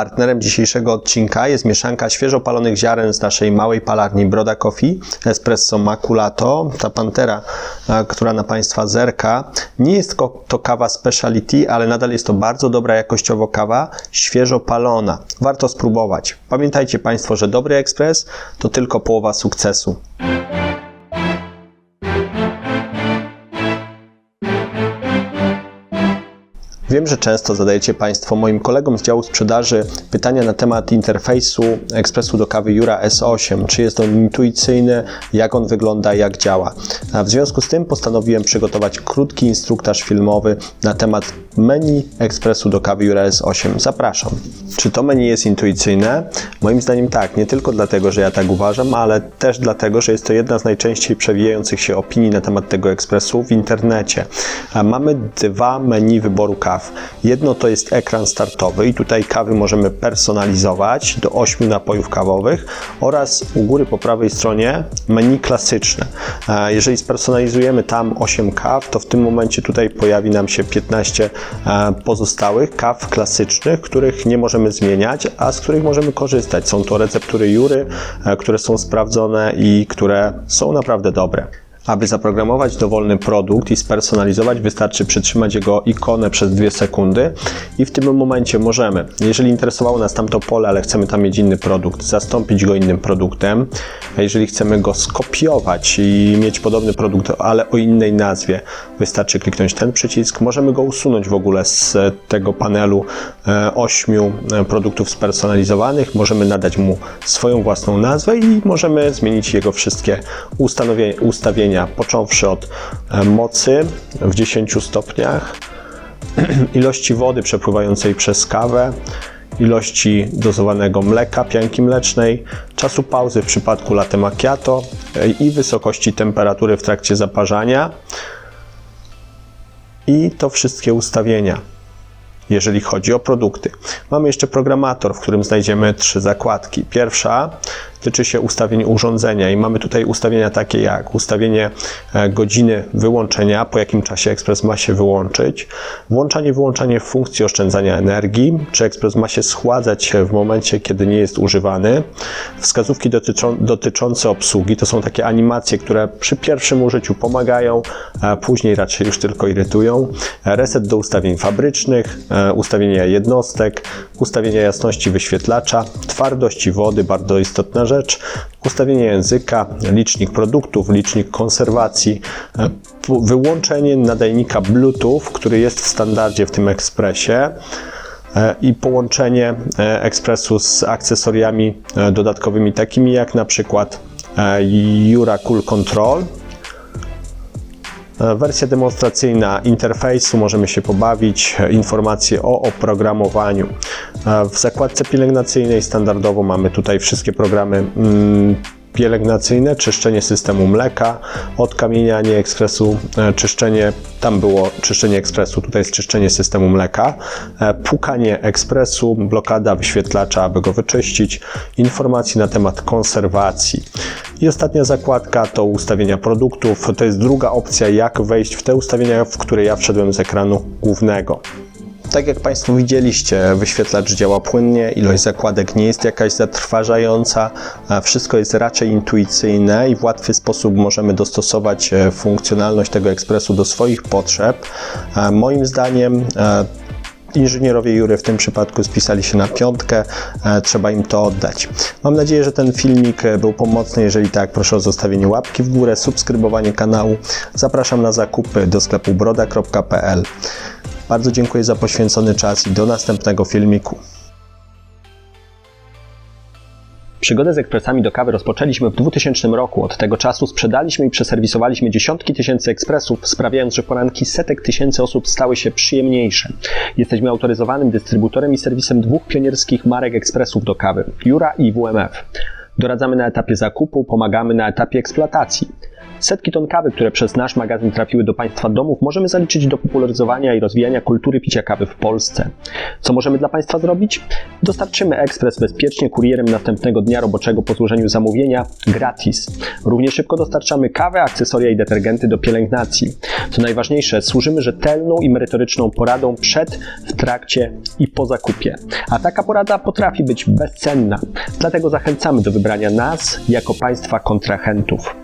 Partnerem dzisiejszego odcinka jest mieszanka świeżo palonych ziaren z naszej małej palarni Broda Coffee, Espresso Maculato. Ta pantera, e, która na Państwa zerka, nie jest to kawa speciality, ale nadal jest to bardzo dobra jakościowo kawa, świeżo palona. Warto spróbować. Pamiętajcie Państwo, że dobry ekspres to tylko połowa sukcesu. Wiem, że często zadajecie Państwo moim kolegom z działu sprzedaży pytania na temat interfejsu ekspresu do kawy Jura S8. Czy jest on intuicyjny, jak on wygląda, jak działa. A w związku z tym postanowiłem przygotować krótki instruktaż filmowy na temat menu ekspresu do kawy Jura S8. Zapraszam. Czy to menu jest intuicyjne? Moim zdaniem tak, nie tylko dlatego, że ja tak uważam, ale też dlatego, że jest to jedna z najczęściej przewijających się opinii na temat tego ekspresu w internecie. Mamy dwa menu wyboru kaw. Jedno to jest ekran startowy i tutaj kawy możemy personalizować do 8 napojów kawowych oraz u góry po prawej stronie menu klasyczne. E, Jeżeli spersonalizujemy tam 8 kaw, to w tym momencie tutaj pojawi nam się 15 e, pozostałych kaw klasycznych, których nie możemy zmieniać, a z których możemy korzystać. Są to receptury Jury, e, które są sprawdzone i które są naprawdę dobre. Aby zaprogramować dowolny produkt i spersonalizować, wystarczy przytrzymać jego ikonę przez 2 sekundy i w tym momencie możemy, jeżeli interesowało nas tamto pole, ale chcemy tam mieć inny produkt, zastąpić go innym produktem. Jeżeli chcemy go skopiować i mieć podobny produkt, ale o innej nazwie, wystarczy kliknąć ten przycisk. Możemy go usunąć w ogóle z tego panelu 8 produktów spersonalizowanych. Możemy nadać mu swoją własną nazwę i możemy zmienić jego wszystkie ustanowie- począwszy od e, mocy w 10 stopniach, ilości wody przepływającej przez kawę, ilości dozowanego mleka, pianki mlecznej, czasu pauzy w przypadku latte macchiato e, i wysokości temperatury w trakcie zaparzania. I to wszystkie ustawienia jeżeli chodzi o produkty. Mamy jeszcze programator, w którym znajdziemy trzy zakładki. Pierwsza tyczy się ustawień urządzenia i mamy tutaj ustawienia takie jak ustawienie e, godziny wyłączenia, po jakim czasie ekspres ma się wyłączyć, włączanie, wyłączanie funkcji oszczędzania energii, czy ekspres ma się schładzać w momencie, kiedy nie jest używany, wskazówki dotyczą, dotyczące obsługi, to są takie animacje, które przy pierwszym użyciu pomagają, później raczej już tylko irytują, reset do ustawień fabrycznych, e, ustawienia jednostek, ustawienia jasności wyświetlacza, twardości wody, bardzo istotna rzecz, ustawienie języka, licznik produktów, licznik konserwacji, e, wyłączenie nadajnika Bluetooth, który jest w standardzie w tym ekspresie e, i połączenie e, ekspresu z akcesoriami dodatkowymi, takimi jak na przykład Jura Cool Control, Wersja demonstracyjna interfejsu, możemy się pobawić, e, informacje o oprogramowaniu. E, W zakładce pielęgnacyjnej standardowo mamy tutaj wszystkie programy mm, pielęgnacyjne, czyszczenie systemu mleka, odkamienianie ekspresu, e, czyszczenie, tam było czyszczenie ekspresu, tutaj jest czyszczenie systemu mleka, e, pukanie ekspresu, blokada wyświetlacza, aby go wyczyścić, informacji na temat konserwacji. I ostatnia zakładka to ustawienia produktów. To jest druga opcja, jak wejść w te ustawienia, w które ja wszedłem z ekranu głównego. Tak jak Państwo widzieliście, wyświetlacz działa płynnie, ilość zakładek nie jest jakaś zatrważająca, wszystko jest raczej intuicyjne i w łatwy sposób możemy dostosować e, funkcjonalność tego ekspresu do swoich potrzeb. A Moim zdaniem e, Inżynierowie Jury w tym przypadku spisali się na piątkę, e, trzeba im to oddać. Mam nadzieję, że ten filmik e, był pomocny. Jeżeli tak, proszę o zostawienie łapki w górę, subskrybowanie kanału. Zapraszam na zakupy do sklepu broda.pl. Bardzo dziękuję za poświęcony czas i do następnego filmiku. Przygodę z ekspresami do kawy rozpoczęliśmy w 2000 roku. Od tego czasu sprzedaliśmy i przeserwisowaliśmy dziesiątki tysięcy ekspresów, sprawiając, że poranki setek tysięcy osób stały się przyjemniejsze. Jesteśmy autoryzowanym dystrybutorem i serwisem dwóch pionierskich marek ekspresów do kawy Jura i WMF. Doradzamy na etapie zakupu, pomagamy na etapie eksploatacji. Setki ton kawy, które przez nasz magazyn trafiły do Państwa domów, możemy zaliczyć do popularyzowania i rozwijania kultury picia kawy w Polsce. Co możemy dla Państwa zrobić? Dostarczymy ekspres bezpiecznie kurierem następnego dnia roboczego po złożeniu zamówienia gratis. Równie szybko dostarczamy kawę, akcesoria i detergenty do pielęgnacji. Co najważniejsze, służymy rzetelną i merytoryczną poradą przed, w trakcie i po zakupie. A taka porada potrafi być bezcenna. Dlatego zachęcamy do wybrania nas jako Państwa kontrahentów.